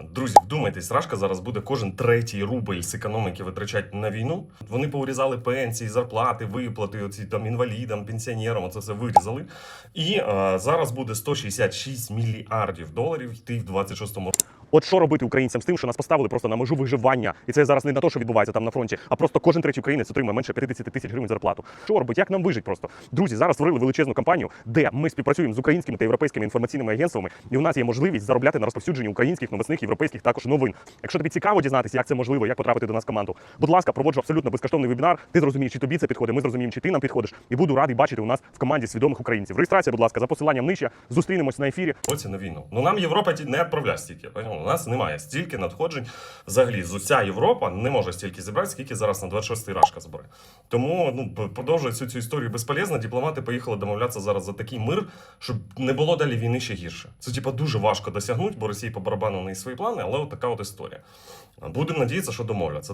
Друзі, вдумайтесь, Рашка зараз буде кожен третій рубль з економіки витрачати на війну. Вони поурізали пенсії, зарплати, виплати, оці там інвалідам, пенсіонерам, це все вирізали. І а, зараз буде 166 мільярдів доларів йти в 26-му От що робити українцям з тим, що нас поставили просто на межу виживання, і це зараз не на те, що відбувається там на фронті, а просто кожен третій українець отримує менше 50 тисяч гривень зарплату. Що робити? Як нам вижити просто? Друзі, зараз створили величезну кампанію, де ми співпрацюємо з українськими та європейськими інформаційними агентствами, і у нас є можливість заробляти на розповсюдженні українських новосних європейських також новин. Якщо тобі цікаво дізнатися, як це можливо, як потрапити до нас в команду, будь ласка, проводжу абсолютно безкоштовний вебінар. Ти зрозумієш, чи тобі це підходить. Ми зрозуміємо, чи ти нам підходиш, і буду радий бачити у нас в команді свідомих українців. Реєстрація, будь ласка, за посиланням нижче. Зустрінемось на ефірі. році на війну. Ну нам Європа не відправляє стільки. У нас немає стільки надходжень. Взагалі, з уся Європа не може стільки зібрати, скільки зараз на 26-й рашка збере. Тому ну продовжує цю цю історію безполезно. Дипломати поїхали домовлятися зараз за такий мир, щоб не було далі війни ще гірше. Це типа дуже важко досягнути, бо Росії по барабану неї свої плани, але от така от історія. Будемо надіятися, що домовляться.